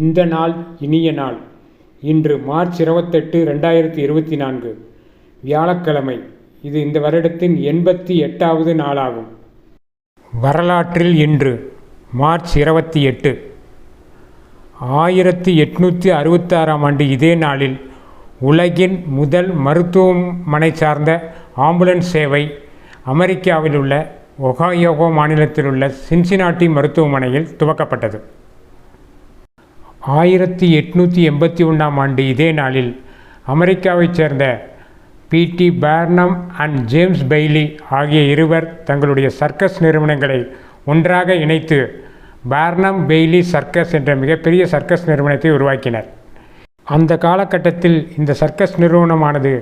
இந்த நாள் இனிய நாள். இன்று மார்ச் இருபத்தெட்டு ரெண்டாயிரத்தி இருபத்தி நான்கு. வியாழக்கிழமை. இது இந்த வருடத்தின் எண்பத்தி எட்டாவது நாளாகும். வரலாற்றில் இன்று மார்ச் இருபத்தி எட்டு. ஆயிரத்தி எட்நூற்றி அறுபத்தாறாம் ஆண்டு இதே நாளில் உலகின் முதல் மருத்துவமனை சார்ந்த ஆம்புலன்ஸ் சேவை அமெரிக்காவில் உள்ள ஒகாயோகோ மாநிலத்தில் உள்ள சின்சினாட்டி மருத்துவமனையில் துவக்கப்பட்டது. ஆயிரத்தி எட்நூற்றி எண்பத்தி ஒன்றாம் ஆண்டு இதே நாளில் அமெரிக்காவைச் சேர்ந்த பிடி பேர்னம் அண்ட் ஜேம்ஸ் பெய்லி ஆகிய இருவர் தங்களுடைய சர்க்கஸ் நிறுவனங்களை ஒன்றாக இணைத்து பேர்னம் பெய்லி சர்க்கஸ் என்ற மிகப்பெரிய சர்க்கஸ் நிறுவனத்தை உருவாக்கினர். அந்த காலகட்டத்தில் இந்த சர்க்கஸ் நிறுவனமானது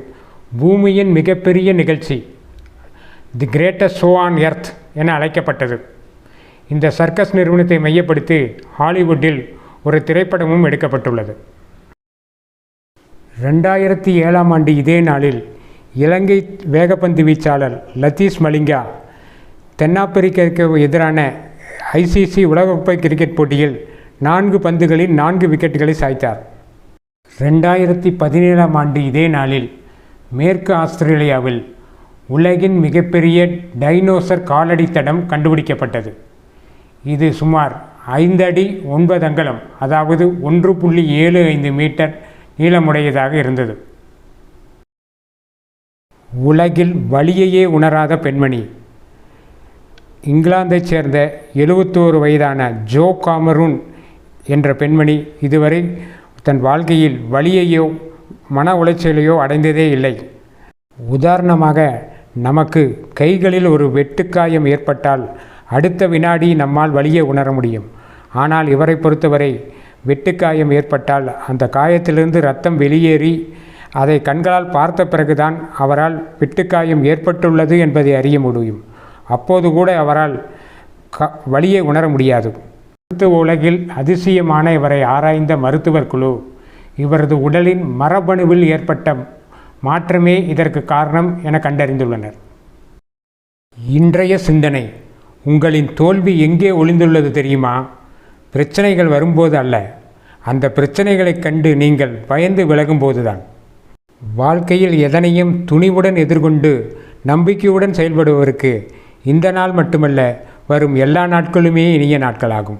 பூமியின் மிகப்பெரிய நிகழ்ச்சி the greatest show on earth என அழைக்கப்பட்டது. இந்த சர்க்கஸ் நிறுவனத்தை மையப்படுத்தி ஹாலிவுட்டில் ஒரு திரைப்படமும் எடுக்கப்பட்டுள்ளது. ரெண்டாயிரத்தி ஏழாம் ஆண்டு இதே நாளில் இலங்கை வேகப்பந்து வீச்சாளர் லத்தீஷ் மலிங்கா தென்னாப்பிரிக்காவுக்கு எதிரான ஐசிசி உலகக்கோப்பை கிரிக்கெட் போட்டியில் நான்கு பந்துகளில் நான்கு விக்கெட்டுகளை சாய்த்தார். ரெண்டாயிரத்தி பதினேழாம் ஆண்டு இதே நாளில் மேற்கு ஆஸ்திரேலியாவில் உலகின் மிகப்பெரிய டைனோசர் காலடி தடம் கண்டுபிடிக்கப்பட்டது. இது சுமார் ஐந்து அடி ஒன்பது அங்கலம் அதாவது ஒன்று புள்ளி ஏழு ஐந்து மீட்டர் நீளமுடையதாக இருந்தது. உலகில் வலியையே உணராத பெண்மணி. இங்கிலாந்தைச் சேர்ந்த எழுபத்தோரு வயதான ஜோ காமரூன் என்ற பெண்மணி இதுவரை தன் வாழ்க்கையில் வழியையோ மன உளைச்சலையோ அடைந்ததே இல்லை. உதாரணமாக நமக்கு கைகளில் ஒரு வெட்டுக்காயம் ஏற்பட்டால் அடுத்த வினாடி நம்மால் வலியை உணர முடியும். ஆனால் இவரை பொறுத்தவரை வெட்டுக்காயம் ஏற்பட்டால் அந்த காயத்திலிருந்து ரத்தம் வெளியேறி அதை கண்களால் பார்த்த பிறகுதான் அவரால் வெட்டுக்காயம் ஏற்பட்டுள்ளது என்பதை அறிய முடியும். அப்போது கூட அவரால் க வலியை உணர முடியாது. மருத்துவ உலகில் அதிசயமான இவரை ஆராய்ந்த மருத்துவர் குழு. இவரது உடலின் மரபணுவில் ஏற்பட்ட மாற்றமே இதற்கு காரணம் என கண்டறிந்துள்ளனர். இன்றைய சிந்தனை. உங்களின் தோல்வி எங்கே ஒளிந்துள்ளது தெரியுமா? பிரச்சனைகள் வரும்போது அல்ல. அந்த பிரச்சனைகளைக் கண்டு நீங்கள் பயந்து விலகும்போதுதான். வாழ்க்கையில் எதனையும் துணிவுடன் எதிர்கொண்டு நம்பிக்கையுடன் செயல்படுவதற்கு இந்த நாள் மட்டுமல்ல வரும் எல்லா நாட்களுமே இனிய நாட்களாகும்.